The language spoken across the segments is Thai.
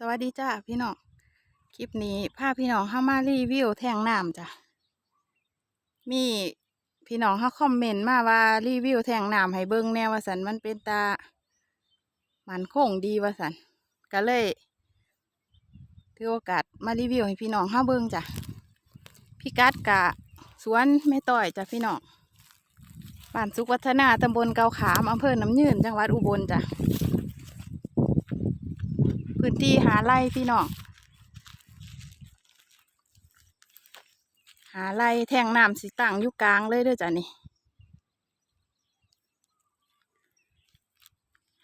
สวัสดีจ้าพี่น้อง คลิปนี้พาพี่น้องเข้ามารีวิวแทงน้ำจ้ะ มีพี่น้องเขาคอมเมนต์มาว่ารีวิวแทงน้ำให้เบิ้งแนวว่าสันมันเป็นตา มันคงดีว่าสันก็เลยถือโอกาสมารีวิวให้พี่น้องเข้าเบิ้งจ้ะ พี่กัดกะสวนแม่ต้อยจ้ะพี่น้องบ้านสุขวัฒนาตำบลเกาขามอำเภอน้ำยืนจังหวัดอุบลจ้ะ พื้นที่หาไร่พี่น้องหาไร่แทงน้ำสีตั้งอยู่กลางเลยเด้อจ้ะนี่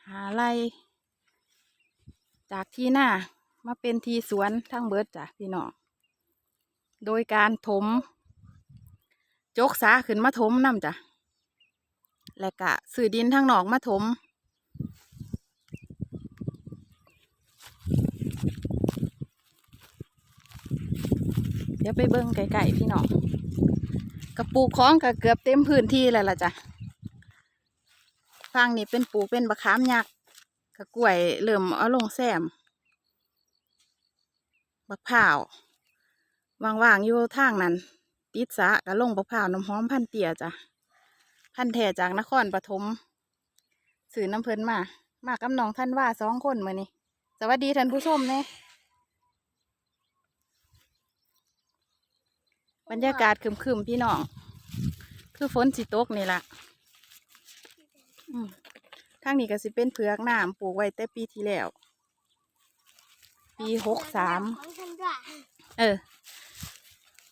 หาไร่จากที่หน้ามาเป็นทีสวนทั้งเบิดจ้ะพี่น้องโดยการถม จกสาขึ้นมาถมน้ำจ้ะและกะสื่อดินทางหนอกมาถม เดี๋ยวไปเบิ้งไก่ๆพี่น้องกระปลูกของก็เกือบเต็มพื้นที่แล้วล่ะจ้ะฟังนี่เป็นปูเป็นบะขามยักษ์กระกล้วยเริ่มเอาลงแซมบักพร้าวว่างๆอยู่ทางนั้นติดสะก็ลงบักพร้าวน้ำหอมพันเตี่ยจ้ะพันแท่จากนครปฐมสื่อน้ำเพลินมา มากับน้องท่านว่าสองคนมานี่สวัสดีท่านผู้ชมเนี่ บรรยากาศครึมๆพี่น้อง คือฝนสิตกนี่ละทางนี้ก็สิเป็นเผือกน้ำปลูกไว้แต่ปีที่แล้ว ปีหกสาม เออ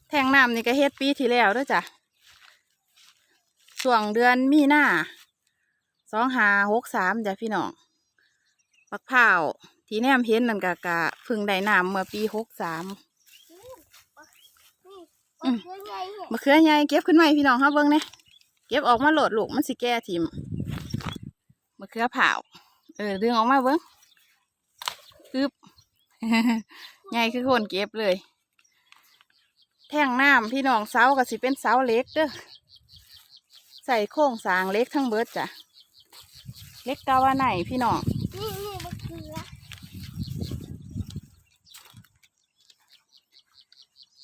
แทงน้ำนี่ก็เฮ็ดปีที่แล้วด้วยจ้ะช่วงเดือนมีนาสองหาหกสามจ้ะพี่น้องปักเผาวที่แนมเห็นนั่นกะกะพึ่งได้น้ำเมื่อปีหกสาม มเพื่อนใหญ่เห็นมะเขือใหญ่เก็บขึ้นมาให้พี่น้องครับเบิ้งเนี่ยเก็บออกมาโหลดลูกมันสิแก่ทิมมะเขือเผาวเออดึงออกมาเบิ้งปึ๊บใหญ่คือคนเก็บเลย แท่งน้ำพี่น้องเสาก็สิเป็นเสาเหล็กเด้อใส่โครงสร้างเหล็กทั้งเบิดจ้ะเหล็กกาวาไหนพี่น้องนี่นี่มะเขือ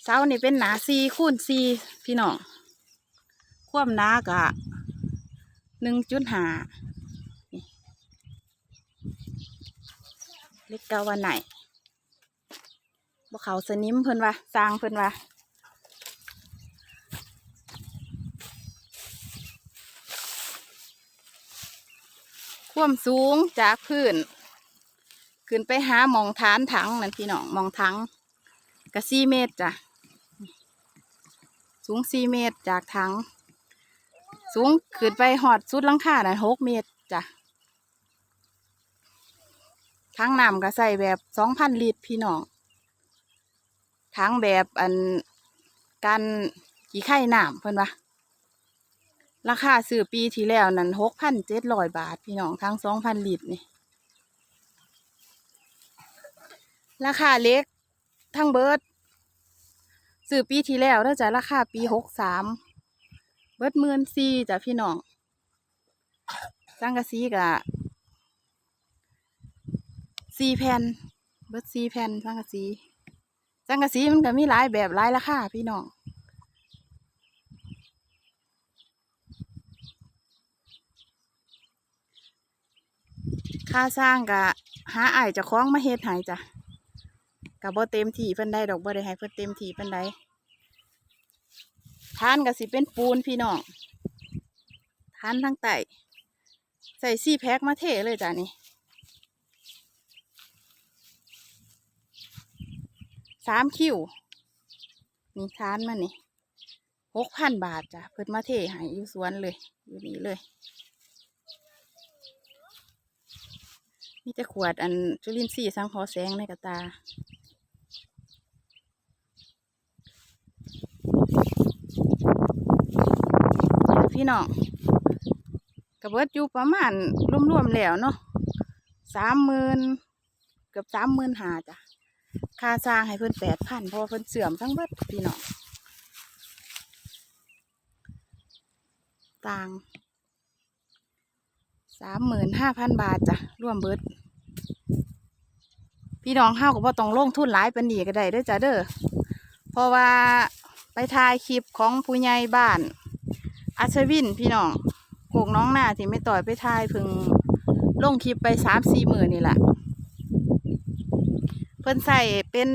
เสานี่เป็นหนาซีคูณซีพี่น้องความหนากะหนึ่งจุดห้าเล็กเกาวันไหนบ่เขาสนิมเพิ่นว่าสร้างเพิ่นว่าความสูงจากพื้น ขึ้นไปหามองฐานถังนั่นพี่น้องมองถังกะสี่เมตรจ้ะ สูงสี่เมตรจากถัง สูงขึ้นไปหอดสุดลังคาน่ะหกเมตรจ้ะถังน้ำก็ใส่แบบสองพันลิตรพี่น้องถังแบบอันกันขี้ไข่น้ำเพิ่นว่าราคาซื้อปีที่แล้วนั่นหกพันเจ็ดร้อยบาท พี่น้องทั้งสองพันลิตรนี่ ราคาเล็กทั้งเบิด ซื้อปีที่แล้วแล้วจะราคาปีหกสามเบิดหมื่นสี่จ้ะพี่น้องสังกะสีกะสี่แผ่นเบิดสี่แผ่นสังกะสีสังกะสีมันก็มีหลายแบบหลายราคาพี่น้องค่าสร้างกะหาไอ้จะคล้องมาเฮ็ดให้จ้ะ กับบ่เต็มที่เพิ่นได้ดอกบ่ได้ให้เพิ่นเต็มที่เพิ่นได้ทานก็สิเป็นปูนพี่น้องทานทั้งไตใส่ซี่แพ็คมาเทเลยจ้ะนี่สามคิวนี่ทานมานี่หกพันบาทจ้ะเพิ่นมาเทให้อยู่สวนเลย อยู่นี่เลยมีแต่ขวดอันจุลินทรีย์สังเคราะห์แสงในกระตา พี่น้องกระเบิดอยู่ประมาณรวมๆแล้วเนาะสามหมื่นเกือบสามหมื่นหาจ้ะค่าสร้างให้เพิ่นแปดพันเพราะว่าเพิ่นเสื่อมทั้งเบิดพี่น้องต่างสามหมื่นห้าพันบาทจ้ะรวมเบิด พี่น้องเฮาก็บ่ต้องลงทุนหลายปานนี้ก็ได้เด้อจ้ะเด้อเพราะว่าไปถ่ายคลิปของผู้ใหญ่บ้าน อัศวินพี่น้องโกกน้องหน้าที่ไม่ต่อยไปถ่ายเพิ่งลงคลิปไปสามสี่หมื่นนี่แหละเพิ่นใส่เป็น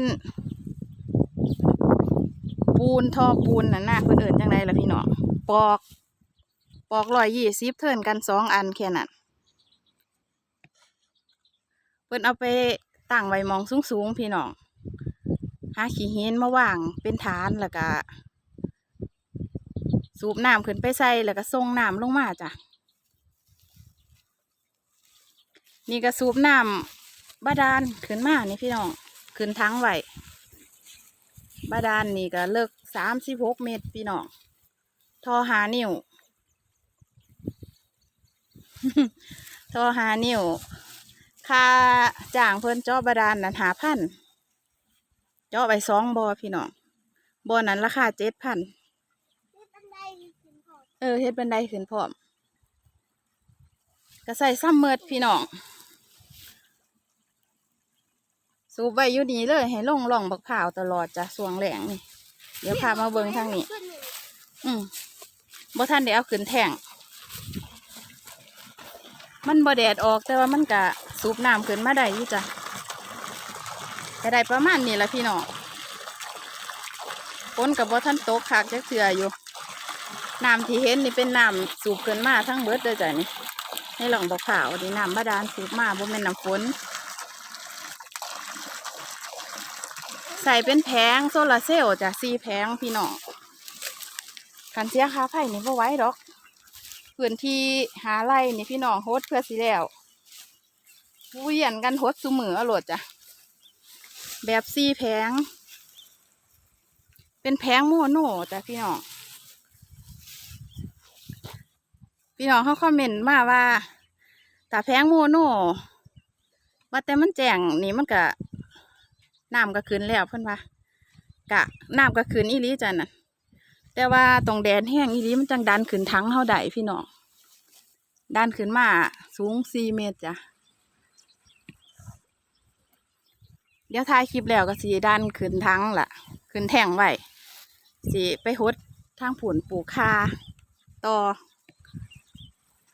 ปูนทอปูนน่ะนะเพิ่นเอิ้นจังไดล่ะพี่น้องปอก ปอกรอยยี่สิบเทิร์นกันสองอันแค่นั้นเพิ่นเอาไปตั้งไว้มองสูงๆพี่น้องหาขี้เห็นมาวางเป็นฐานแล้วก็ สูบน้ำขึ้นไปใส่แล้วก็ส่งน้ำลงมาจ้ะ นี่ก็สูบน้ำบาดาลขึ้นมานี่พี่น้องขึ้นทั้งไวบาดาลนี่ก็เลิกสามสิบหกเมตรพี่น้องทอหานิ้วทอหานิ้วค่าจ้างเพิ่นเจาะบาดาลนั้นหาพันเจาะไปสองบอพี่น้องบอนั้นราคาเจ็ดพันเป็นไดขึ้นพอ เออเฮ็ดบันไดขึ้นพร้อมก็ใส่ซ้ำเมิดพี่น้อง สูบไว้อยู่นี่เลย ให้ลงล่องบักผ่าวตลอดจ้ะสวงแหลงนี่ เดี๋ยวพามาเบิ่งทางนี่อืมบ่ท่านได้เอาขึ้นแท่ง มันบ่แดดออกแต่ว่ามันกะสูบน้ำขึ้นมาได้อยู่จ้ะก็ได้ประมาณนี้ละพี่น้องฝนกับบ่ท่านตกคักจักเทื่ออยู่ น้ำที่เห็นนี่เป็นน้ำสูบขึ้นมาทั้งเบิดเลยจ้ะนี่ในหลองบอกข่าวนี่น้ำบาดาลสูบมาบ่แม่นน้ำฝนใส่เป็นแผงโซลาร์เซลล์จ้ะสี่แผงพี่น้องกันเสียค่าไฟนี่บ่ไหว้ดอกพื้นที่หาไร่นี่พี่น้องโฮดเพื่อสิแล้วเวียนกันโฮดซุมือเอาโหลดจ้ะแบบซีแผงเป็นแผงโมโนจ้ะพี่น้อง พี่น้องเขาคอมเมนต์มาว่าต่แผงโมโนว่าแต่มันแจ้งนี่มันก็น้ำก็ขึ้นแล้วเพิ่อนว่ากะน้ำก็ขึ้นอีลีจ้ะน่ะ แต่ว่าตรงแดนแห้งอีนี้มันจังดันขึ้นทั้งเท่าใดพี่น้องดันขึ้นมาสูงสี่เมตรจ้ะเดี๋ยวถ่ายคลิปแล้วก็สีดันขึ้นทั้งล่ะ ขึ้นแท่งไว้สีไปหดทางผุนปลูกคาต่อ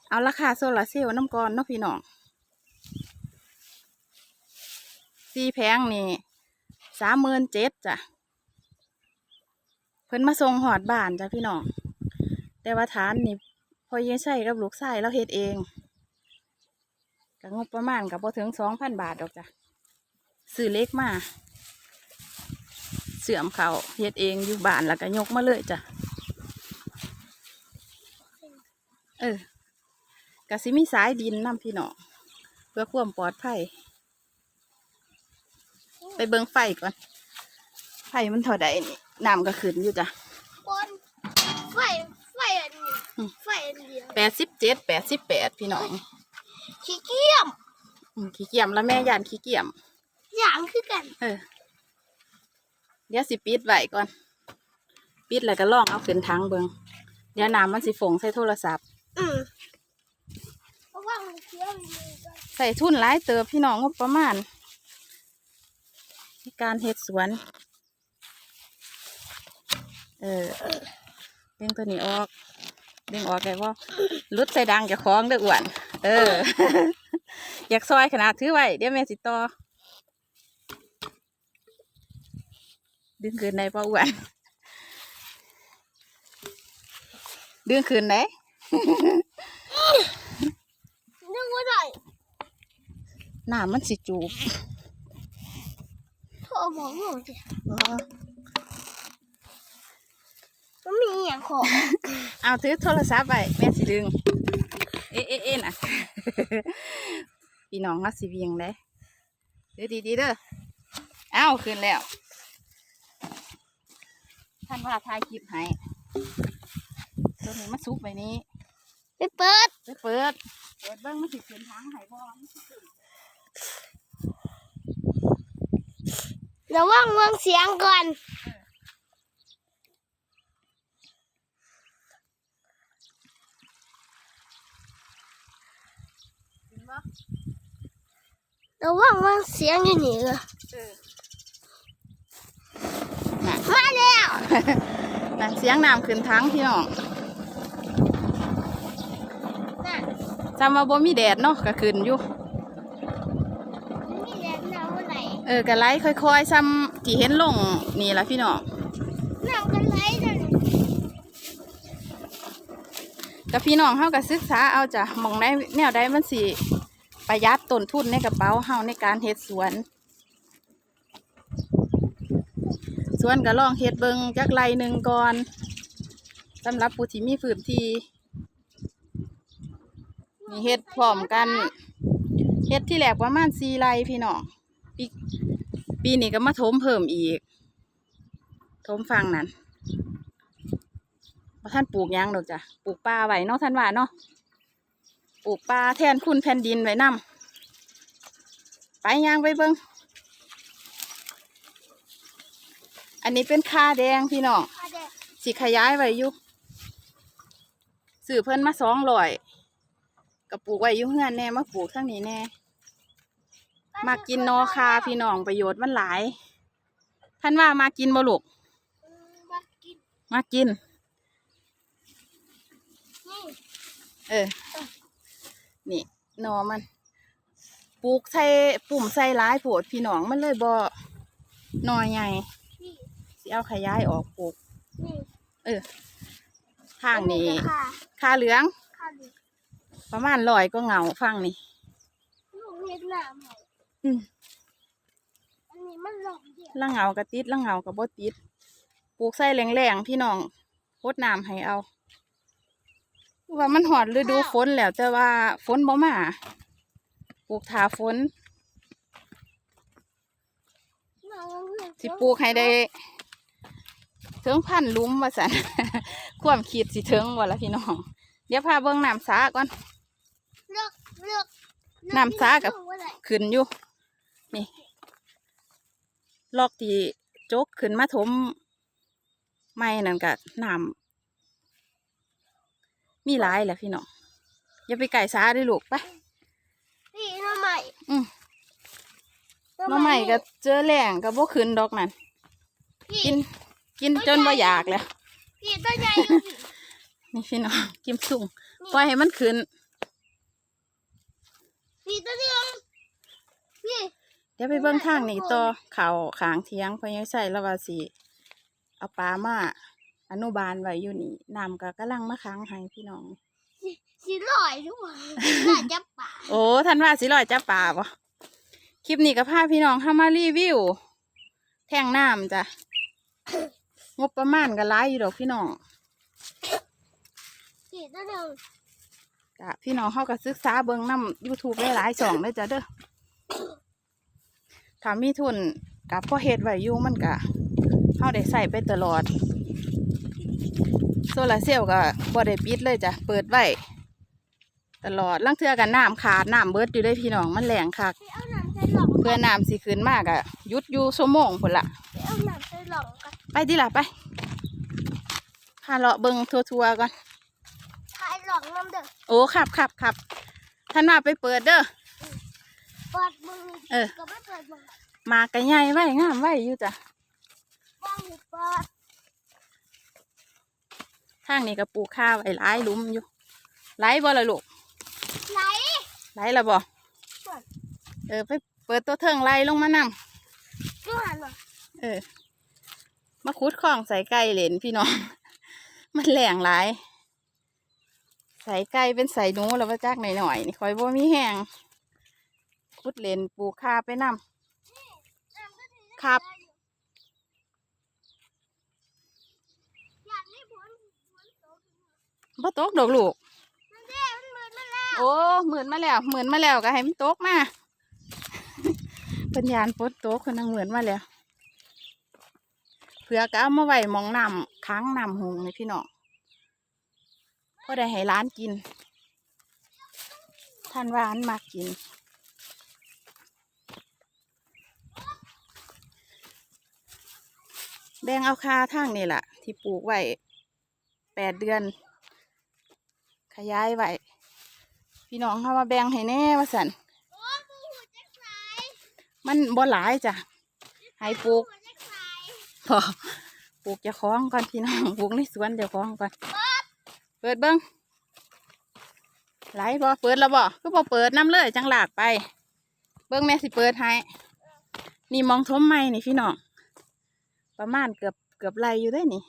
เอาราคาโซลาร์เซลล์น้ำกรเนาะพี่น้องสีแพงนี่สามหมื่นเจ็ดจ้ะ เพิ่นมาส่งหอดบ้านจ้ะพี่น้อง แต่ว่าฐานนี่พอเยใช่กับลูกชายเราเฮ็ดเองกับงบประมาณกับพอถึงสองพันบาทดอกจ้ะซื้อเล็กมาเสื่อมเขาเฮ็ดเองอยู่บ้านแล้วก็ยกมาเลยจ้ะ เออ กะสิมีสายดินนำพี่น้องเพื่อความปลอดภัย ไปเบิ่งไฟก่อน ไฟมันเท่าใดนี่น้ำก็ขึ้นอยู่จ้ะบนไฟไฟอันนี้อืมไฟอันเดียวแปดสิบเจ็ดแปดสิบแปดพี่น้องขี้เกียจอืมขี้เกียจแล้วแม่ยานขี้เกียจอย่างคือกัน เออ เดี๋ยวสิปิดไว้ก่อน ปิดแล้วก็ลองเอาขึ้นทางเบิงเดี๋ยวน้ำมันสิฝงใส่โทรศัพท์ อืม ใส่ทุนหลายเติบพี่น้องงบประมาณในการเฮ็ดสวน เออเดึงตัวนี้ออกเดึงออกได้ว่าลุดใส่ดังจะคล้องเด้ออ้วน เออ อยากซอยขนาดถือไว้เดี๋ยวแม่สิต่อดึงคืนในป้าอ้วนดึงคืนไหน นึกว่าได้น้ำมันสิจูบโทรบอกหนูสิมันมีอย่างของเอาถือโทรศัพท์ไปแม่สิดึง เอ๊ะเอ๊ะเอ๊ะน่ะพี่น้องเขาสิเวียงเลยเดี๋ยวดีๆเด้อเอาขึ้นแล้ว ท่านว่าถ่ายคลิปให้ตัวนี้มาซุกไปนี้ไปเปิดไปเปิดเปิดเบิ้งมันสิขึ้นทางไห้บอลระวังเมืองเสียงก่อนขึ้นบ่ระวังมันเสียงอยู่นี่เลยเออมาแล้วนั่นเสียงน้ำขึ้นทั้งพี่น้อง น่ะ จำว่าบ่มีแดดเนาะก็ขึ้นอยู่ มีแดดหนาวไหนเออก็ไล่ค่อยๆซ้ำที่เห็นลงนี่ละพี่น้องหนาวกันไรเดี๋ยวนี้กับพี่น้องเฮาก็ศึกษาเอาจ้ะหมองได้แนวใดมันสิประหยัดต้นทุนในกระเป๋าเฮาในการเฮ็ดสวนสวนก็ลองเฮ็ดเบิงจักไรหนึ่งก่อนสำหรับผู้ที่มีพื้นที่ นี่เฮ็ดพร้อมกันเฮ็ดที่แรกประมาณสี่ไรพี่น้องปีปีนี้ก็มาถมเพิ่มอีกถมฟังนั้นบ่ท่านปลูกหยังดอกจ้ะปลูกปลาไว้เนาะท่านว่าเนาะปลูกปลาแทนคุณแผ่นดินไว้นํไปย่างไปเบิงอันนี้เป็นคาแดงพี่น้องมาแดดสิขยายไว้อยู่สื่อเพิ่นมาสองร้อย กับปลูกไว้อยู่เฮือนแน่มาปลูกทั้งนี้แน่มากินนอคาพี่น้องประโยชน์มันหลาย ท่านว่ามากินบ่ลูกอืมมากินมากินนี่เออ นี่หนอมัน ปลูกใส่ปุ่มใส่หลายโผดพี่น้องมันเลยบ่หนอใหญ่นี่สิเอาขยายออกปลูกนี่เออ ทางนี้ค่ะคาเหลืองค่ะดิ ประมาณร้อยก็เหงาฟังนี่ลูกเห็ดหน้าใหม่อืมอันนี้มันหลงเดียวละเหงากระติดละเหงากับบ่ติดปลูกใส่แรงๆพี่น้องพดน้ำให้เอา ว่ามันหอดฤดูฝนแล้วแต่ว่าฝนบ่มาปลูกถาฝนหน้ามันเหมือนสิปลูกให้ได้ถึงพันหลุมว่าสัน ความคิดสิถึงว่าละพี่น้อง เดี๋ยวพาเบิ่งน้ำสาก่อน น้ำซากับที่มันสูงไว้ไหนขึ้นอยู่ นี่ ลอกที่จกขึ้นมาถมไม่นั่นกะน้ำมีหลายแหละพี่น้องอย่าไปไก่ซาด้วยลูกไปนี่หน้าใหม่อืมหน้องใหม่ก็เจอแหล่งก็บ่ขึ้นดอกนั่นพี่กินกินจนบ่อยากแล้วพี่ตัวใหญ่ดูสินี่พี่น้องกิมสุ่งปล่อยให้มันขึ้น พี่ตัวเดียวพี่เดี๋ยวไปเบิ่งทางนี้ต่อเขาขางเทียงเพราะยังใส่แล้วว่าสิเอาปลามาอนุบาลไว้อยู่นี่น้ำก็กำลังมาค้างให้พี่น้อง สิสิลอยด้วยน่าจะป่าโอ้ท่านว่าสิลอยจับปลาบ่คลิปนี้ก็พาพี่น้องเข้ามารีวิว แทงน้ำจ้ะงบประมาณก็หลายอยู่ดอกพี่น้องพี่ตัวเดียว จ้ะพี่น้องเขาก็ศึกษาเบิ่งน้ำ YouTube หลายๆช่องเลยจ้ะเด้อถ้ามีทุนกับพ่อเฮ็ดไว้อยู่มันก็เฮาได้ใส่ไปตลอด โซลาร์เซลล์ก็บ่ได้ปิดเลยจ้ะเปิดไว้ตลอดลังเทื่อกันน้ำขาดน้ำเบิดอยู่เลยพี่น้องมันแรงคักพี่เอาน้ำใส่หลองเพื่อน้ำสิขึ้นมากอะหยุดอยู่ชั่วโมงพุ่นละพี่เอาน้ำใส่หลองกันไปดิล่ะไปพาเลาะเบิงทัวร์ๆก่อนถ่ายหล องน้ำเด้อโอ้ขับขับขับท่านว่าไปเปิดเด้อเปิดมือเออก็ไม่เปิดมือมากระใหญ่ไว้งามไว้อยู่จ้ะบ้างหรือเปิดทางนี้ก็ปลูกข้าวไว้หลายหลุมอยู่ไหลบ่ละลูกไหลไหลละบ่เปิดเออไปเปิดตัวเทิงไหลลงมานำดูหันมาเออมาคุดคลองใส่ไก่เหรนพี่น้อง มันแหลงหลาย ใส่ไก่เป็นใส่หนูแล้วว่าจักหน่อยๆนี่คอยบ่มีแห้งคุดเหรนปลูกข้าไปนำครับอยากให้ผลผลโตขึ้นมาบ่ตกดอกลูกนั่นเด้มันเหมือนมันแล้วโอ้หมื่นมาแล้วหมื่นมาแล้วก็ให้มันตกมาเป็นยานฝนตกคนนังเหมือนมาแล้วเผื่อก็เอามาไว้หมองน้ำค้างน้ำหงนี่พี่น้อง ก็ได้ให้ร้านกิน ท่านว่าอันมากกิน แบ่งเอาคาทางนี่แหละที่ปลูกไว้แปดเดือน ขยายไว้พี่น้องเขามาแบ่งให้แน่ว่าสันโอ้กูหูจักสายมันบ่หลายจ้ะให้ปลูกพอปลูกเจะคล้าของก่อนพี่น้องปลูกในสวนเจะคล้าของก่อน เปิดเบิ้งไหลบ่เปิดแล้วบ่ก็บ่เปิดน้ำเลยจังหลากไป เบิ้งแม่สิเปิดให้นี่มองทมไม้นี่พี่น้องประมาณเกือบเกือบไรอยู่ได้นี่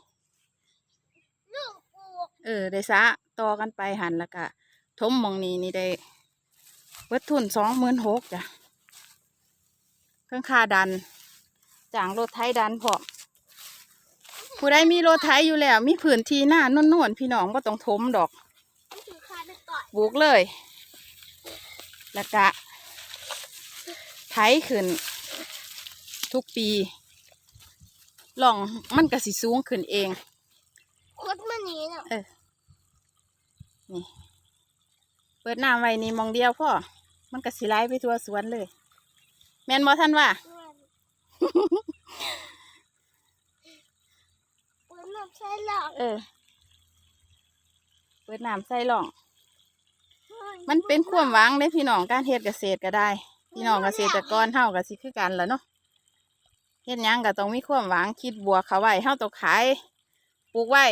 เออได้สะต่อกันไปหันแล้วก็ทมมองนี้นี่ได้เบิดทุนสองหมื่นหกจ้ะเครื่องค่าดันจางรถไถดันพร้อม ผู้ใดมีรถไถอยู่แล้ว มีผืนที่หน้านวลๆพี่น้องก็ต้องทมดอกนี่คือคาไปก่อนปลูกเลย แล้วก็ไถขึ้น ทุกปีหล่องมันก็สิสูงขึ้นเองคุดมันนี้เนาะเออนี่ เปิดน้ำไว้นี่มองเดียวพ่อ มันก็สิไหลไปทั่วสวนเลย แม่นบ่ท่านว่า เปิด น้ำใส่หลอกเออ เปิดน้ำใส่หล่องมันเป็นความหวังในพี่น้องการเฮ็ดเกษตรก็ได้ พี่น้องเกษตรกรเฮาก็สิคือกันแหล้วเนาะเฮ็ดหยังก็ต้องมีความหวังคิดบวกเขาไว้เฮาต้องขายปลูกไว้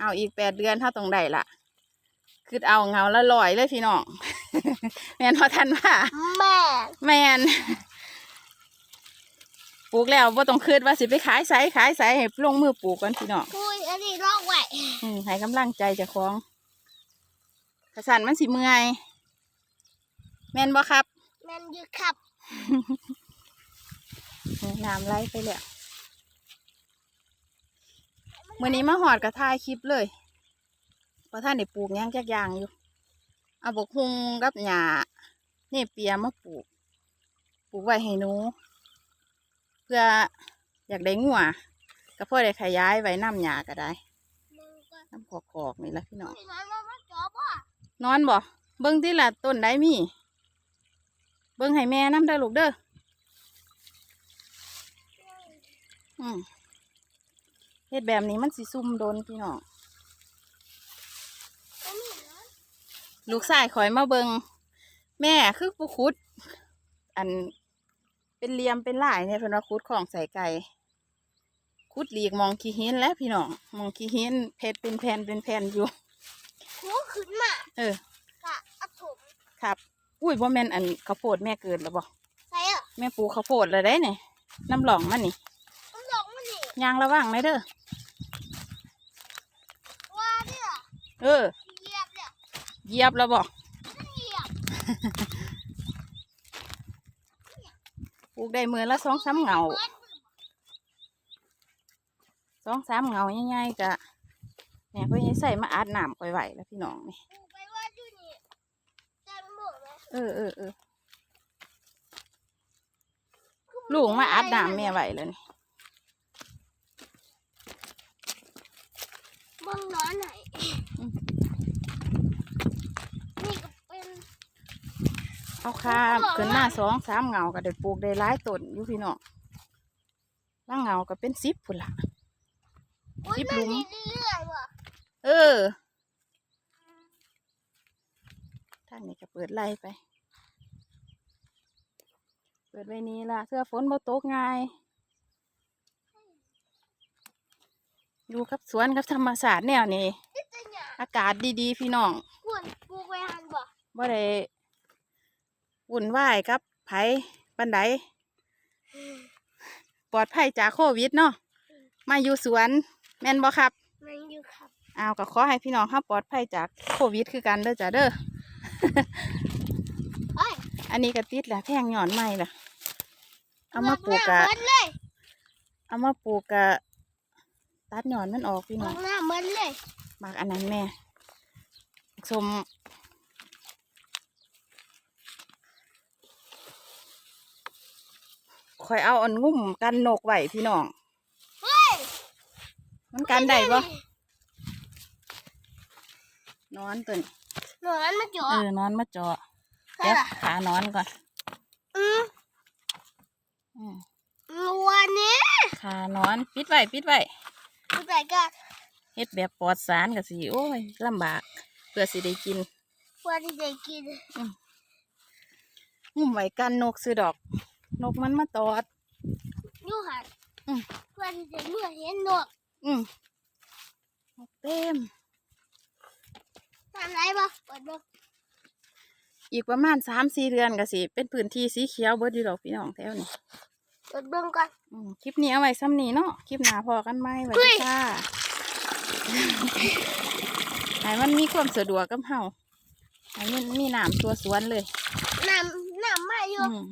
เอาอีกแปดเดือนเฮาต้องได้ละคือเอาเงาละลอยเลยพี่น้องแม่นพอทันว่าแม่แม่น ปลูกแล้วบ่ต้องคิดว่าสิไปขายไสขายไสให้ลงมือปลูกก่อนพี่น้องคุยอันนี้ลอกไว้อืมให้กำลังใจเจ้าของกระสันมันสิเมื่อยแม่นบ่ครับแม่นอยืดขับน้ำไหลไปแล้วมื่อนี้มาหอดกระทายคลิปเลยเพราะท่านได้ปลูกหยังจักอย่างอยู่ เอาบกฮุงกับหญ้าเนี่เปียมาปลูก ปลูกไว้ให้หนู เพื่ออยากได้งัวก็พ่อได้ขยายไว้น้ำหญ้าก็ได้น้ำขอกๆนี่ละพี่น้องนอยมามาจอบอะนบ่เบิ้งที่ละต้นได้มี เบิ้งให้แม่น้ำเด้ลูกเด้ออืมเฮ็ดแบบนี้มันสิซุ่มโดนพี่น้องอันลูกชายคอยมาเบิงแม่คือผู้คุด อัน เป็นเหลี่ยมเป็นลายเนี่ยเพิ่นว่าคุดของใส่ไก่คุดหลีกมองขี้หินแล้วพี่น้องมองขี้หินเพชรเป็นแผ่นเป็นแผ่นอยู่หัวขึ้นมาเออกะอัดถมครับ อุ้ยบ่แม่นอันข้าวโพดแม่เกิดแล้วบ่ใส่อะแม่ปลูกข้าวโพดแล้วได้เนี่ยน้ำหลองมันนี่มันหลอกมันนี่ยางระวังไหมเด้อว่าเนี่ยเออเหยียบเนี่ยเหยียบแล้วบ่เหยียบ ปลูกได้มือละสองสามเหงาเบิดสองสามเหงาง่ายๆกะเนี่ยเพื่อนใส่มาอาดน้ำก่อยไหวแล้วพี่น้องนี่ปลูกไปว่าอยู่นี่เต็มหมดเลยเออเออเออลูกมาอาดน้ำแม่ไหวแล้วนี่เบิ่งน้อยไหนนี่ก็เป็น เอาคาขึ้นมาสองสามเหงาก็ได้ปลูกได้หลายต้นอยู่พี่น้องล่างเหงาก็เป็นสิบพุ่นละอุ้ยสิบมันหลุมมีเรื่อยๆว่ะเออทางนี้ก็เปิดไล่ไป เปิดไว้นี้ละเสื้อฝนบ่ตกง่ายอยู่กับสวนกับธรรมศาสตร์แนวนี้นี่จะหยาอากาศดีๆ พี่น้องกวนปลูกไว้หันบ่บ่ได้ วุ่นวายกับไผปันไดปลอดภัยจากโควิดเนาะมาอยู่สวนแม่นบ่ครับมันอยู่ครับอ้าวก็ขอให้พี่น้องครับปลอดภัยจากโควิดคือกันเด้อจ้าเด้อเอ้ยอันนี้ก็ติดแหละแพงหย่อนใหม่ล่ะ เอามาปลูกหน้กะเหมือนเลยเอามาปลูกกะตัดหย่อนมันออกพี่มน้อองงหน้าเหมือนเลยหมากอันนั้นแม่สม คอยเอาอันงุ่มกันนกไว้พี่น้องเฮ้ยมันกันได้ปะนอนตัวนี้หนอนมาจ่อเออนอนมาเจาะใช่เดี๋ยวล่ะขานอนก่อน อืมอืมวันนี้ขานอนปิดไว้ปิดไว้ผู้ใส่ก็เฮ็ดแบบปลอดสารกับสิโอ้ยลำบาก เพื่อสิได้กินวันที่ได้กินงุ่มไว้กันนกซื้อดอก นนกมันมาตอดอยู่หันอืม เพื่อนจะเมื่อเห็นนกอืมนกเต็ม ทำไรบ่เปิดเบิ่งอีกประมาณสามสี่เดือนก็สิ เป็นพื้นที่สีเขียวเบิดอยู่ดอกพี่น้องแถวนี้เปิดเบิ่งก่อน อืมคลิปนี้เอาไว้ซ้ำนี้เนาะคลิปหน้าพอกันไหมไว้เฮ้ย ค่ะให้มันมีความสะดวกกับเฮาให้มันมีน้ำตัวสวนเลยน้ำน้ำมาอยู่ อืม